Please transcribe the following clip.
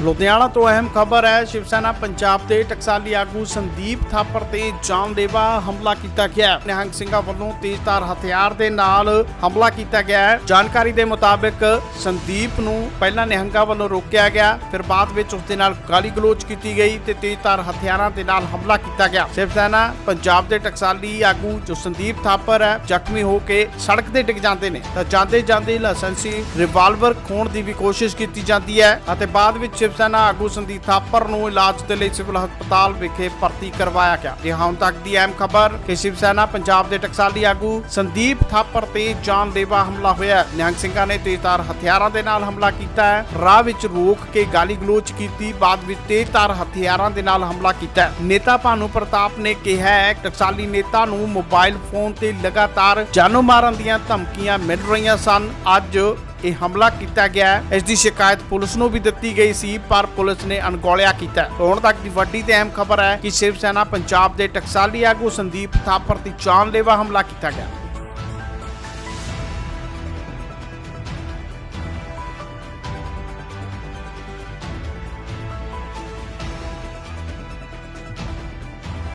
ਲੁਧਿਆਣਾ ਤੋਂ ਅਹਿਮ ਖਬਰ ਹੈ, ਸ਼ਿਵ ਸੈਨਾ ਪੰਜਾਬ ਦੇ ਟਕਸਾਲੀ ਆਗੂ ਸੰਦੀਪ ਥਾਪਰ ਤੇ ਜਾਨਲੇਵਾ ਹਮਲਾ ਕੀਤਾ ਗਿਆ ਨਿਹੰਗ ਸਿੰਘਾਂ ਵੱਲੋਂ ਤੇਜ਼ਧਾਰ ਹਥਿਆਰ ਦੇ ਨਾਲ ਹਮਲਾ ਕੀਤਾ ਗਿਆ ਹੈ। ਜਾਣਕਾਰੀ ਦੇ ਮੁਤਾਬਕ ਸੰਦੀਪ ਨੂੰ ਪਹਿਲਾਂ ਨਿਹੰਗਾਂ ਵੱਲੋਂ ਰੋਕਿਆ ਗਿਆ, ਫਿਰ ਬਾਅਦ ਵਿੱਚ ਉਸ ਦੇ ਨਾਲ ਗਾਲੀ ਗਲੋਚ ਕੀਤੀ ਗਈ ਤੇ ਤੇਜ਼ਧਾਰ ਹਥਿਆਰਾਂ ਦੇ ਨਾਲ ਹਮਲਾ ਕੀਤਾ ਗਿਆ। ਸ਼ਿਵ ਸੈਨਾ ਪੰਜਾਬ ਦੇ ਟਕਸਾਲੀ ਆਗੂ ਜੋ ਸੰਦੀਪ ਥਾਪਰ ਹੈ, ਜ਼ਖਮੀ ਹੋ ਕੇ ਸੜਕ ਤੇ ਡਿੱਗ ਜਾਂਦੇ ਨੇ। ਤਾਂ ਜਾਂਦੇ ਜਾਂਦੇ ਲਾਇਸੈਂਸੀ ਰਿਵਾਲਵਰ ਖੋਣ ਦੀ ਵੀ ਕੋਸ਼ਿਸ਼ ਕੀਤੀ ਜਾਂਦੀ ਹੈ ਅਤੇ ਬਾਅਦ ਵਿੱਚ ਸ਼ਿਵ ਸੈਨਾ ਆਗੂ ਸੰਦੀਪ ਥਾਪਰ ਨੂੰ ਇਲਾਜ ਦੇ ਲਈ ਸਿਵਲ ਹਸਪਤਾਲ ਵਿਖੇ ਭਰਤੀ ਕਰਵਾਇਆ ਗਿਆ। ਇਹ ਹੁਣ ਤੱਕ ਦੀ ਅਹਿਮ ਖਬਰ ਕਿ ਸ਼ਿਵ ਸੈਨਾ ਪੰਜਾਬ ਦੇ ਟਕਸਾਲੀ ਆਗੂ ਸੰਦੀਪ ਥਾਪਰ ਤੇ ਜਾਨਲੇਵਾ ਹਮਲਾ ਹੋਇਆ ਨਿਹੰਗ ਸਿੰਘਾਂ ਨੇ ਤੇਜ਼ਧਾਰ ਹਥਿਆਰਾਂ ਦੇ ਨਾਲ ਹਮਲਾ ਕੀਤਾ ਹੈ। ਰਾਹ ਵਿੱਚ ਰੋਕ ਕੇ ਗਾਲੀ ਗਲੋਚ ਕੀਤੀ, ਬਾਅਦ ਵਿੱਚ ਤੇਜ਼ਧਾਰ ਹਥਿਆਰਾਂ ਦੇ ਨਾਲ ਹਮਲਾ ਕੀਤਾ ਨੇਤਾ ਭਾਨੂ ਪ੍ਰਤਾਪ ਨੇ ਕਿਹਾ ਹੈ, ਟਕਸਾਲੀ ਨੇਤਾ ਨੂੰ ਮੋਬਾਈਲ ਫੋਨ ਤੇ ਲਗਾਤਾਰ ਜਾਨੋਂ ਮਾਰਨ ਦੀਆਂ ਧਮਕੀਆਂ ਮਿਲ ਰਹੀਆਂ ਸਨ। ਅੱਜ ਇਹ ਹਮਲਾ ਕੀਤਾ ਗਿਆ ਹੈ। ਇਸ ਦੀ ਸ਼ਿਕਾਇਤ ਪੁਲਿਸ ਨੂੰ ਵੀ ਦਿੱਤੀ ਗਈ ਸੀ, ਪਰ ਪੁਲਿਸ ਨੇ ਅਣਗੌਲਿਆ ਕੀਤਾ ਹੁਣ ਤੱਕ ਦੀ ਵੱਡੀ ਤੇ ਅਹਿਮ ਖਬਰ ਹੈ ਕਿ ਸ਼ਿਵ ਸੈਨਾ ਪੰਜਾਬ ਦੇ ਟਕਸਾਲੀ ਆਗੂ ਸੰਦੀਪ ਥਾਪਰ ਤੇ ਜਾਨਲੇਵਾ ਹਮਲਾ ਕੀਤਾ ਗਿਆ।